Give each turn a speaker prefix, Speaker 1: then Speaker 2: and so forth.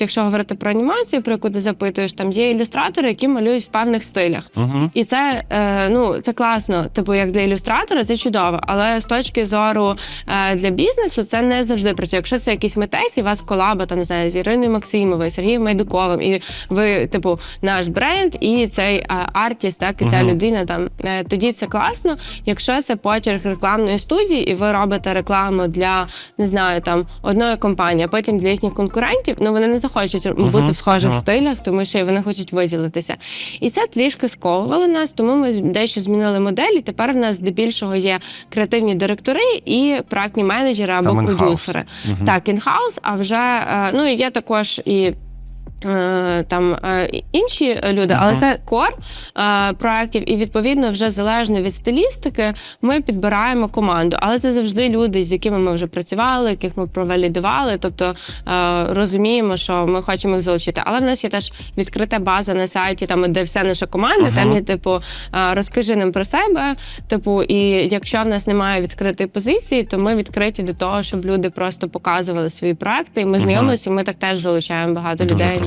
Speaker 1: якщо говорити про анімацію, про яку ти запитуєш, там є ілюстратори, які малюють в певних стилях.
Speaker 2: Угу.
Speaker 1: І це е, ну це класно, типу, як для ілюстратора, це чудово. Але з точки зору е, для бізнесу це не завжди працює. Якщо це якийсь митець, і вас колаба там не знаю, з Іриною Максимовою, Сергієм Майдуковим, і ви, типу, наш бренд, і цей е, артіст, так і ця
Speaker 2: Мгм.
Speaker 1: людина там. е, тоді це класно. Якщо це почерк рекламної студії, і ви робите рекламу для не знаю, там одної компанії, а потім для їхніх конкурентів, ну вони не захочуть бути в схожих
Speaker 2: Мгм.
Speaker 1: стилях, тому що вони хочуть виділитися. І це трішки сковувало нас, тому ми дещо змінили модель. І тепер в нас здебільшого є креативні директори і проектні менеджери або продюсери. Так, інхаус, а вже е, ну я також і. Е, Там е, інші люди, але це кор е, проєктів, і відповідно вже залежно від стилістики ми підбираємо команду. Але це завжди люди, з якими ми вже працювали, яких ми провалідували. Тобто розуміємо, що ми хочемо їх залучити. Але в нас є теж відкрита база на сайті, там де вся наша команда.
Speaker 2: Ага.
Speaker 1: Там є типу розкажи нам про себе. Типу, і якщо в нас немає відкритої позиції, то ми відкриті до того, щоб люди просто показували свої проекти. І ми
Speaker 2: Ага.
Speaker 1: знайомилися. і Ми так теж залучаємо багато
Speaker 2: Дуже
Speaker 1: людей.